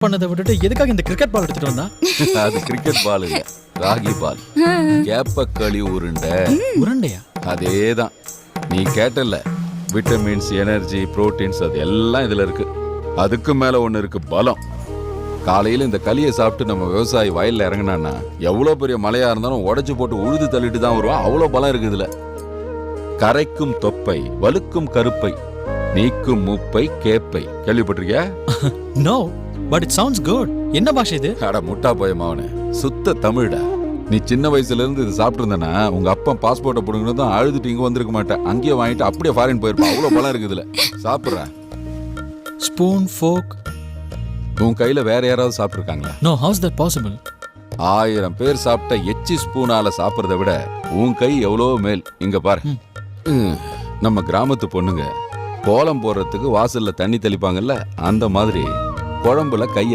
பண்ணதை விட்டுட்டு எதுக்காக இந்த கிரிக்கெட் பால் எடுத்துட்டு வந்தா? அது கிரிக்கெட் பால் இல்ல. ராகி பால் கேப்பக்களி உருண்டை. உருண்டையா? அதேதான். நீ கேட்டல விட்டமின்ஸ் எனர்ஜி புரோட்டீன்ஸ் அது எல்லாம் இதுல இருக்கு. அதுக்கு மேல ஒண்ணு இருக்கு பலம். காலையில இந்த களியை சாப்பிட்டு நம்ம விவசாயி வயல்ல இறங்குனான்னா எவ்வளவு பெரிய மழையா இருந்தாலும் உடைச்சு போட்டு உழுது தள்ளிட்டு தான் வருவான். அவ்வளவு பலம் இருக்கு இதுல. கரைக்கும் தொப்பை வலுக்கும் கருப்பை நீக்கும் மூப்பை கேப்பை. கேள்விப்பட்டிருக்கியா? No but it sounds good என்ன பாஷை இது? அட முட்டா போய மாவனே. சுத்த தமிழ்டா நீ சின்ன வயசுல இருந்து இது சாப்பிட்டு இருந்தனா உங்க அப்பா பாஸ்போர்ட்டை பிடுங்கணும் தான் அழுதுட்டு இங்க வந்திருக்க மாட்டேன். அங்கேயே வாங்கிட்டு அப்படியே ஃபாரின் போயிருப்பான். அவ்வளவு பலம் இருக்குது இதுல. சாப்பிடுறேன் ஸ்பூன் ஃபோக் உன் கையில வேற யாராவது சாப்பிட்டுருக்காங்களா நோ ஹவுஸ் தட் பாசிபிள் ஆயிரம் பேர் சாப்பிட்ட எச்சி ஸ்பூனால சாப்பிடுறத விட உன் கை எவ்வளோ மேல்? இங்க பாரு. ம், நம்ம கிராமத்து பொண்ணுங்க கோலம் போடுறதுக்கு வாசல்ல தண்ணி தெளிப்பாங்கல்ல அந்த மாதிரி. குழம்புல கையை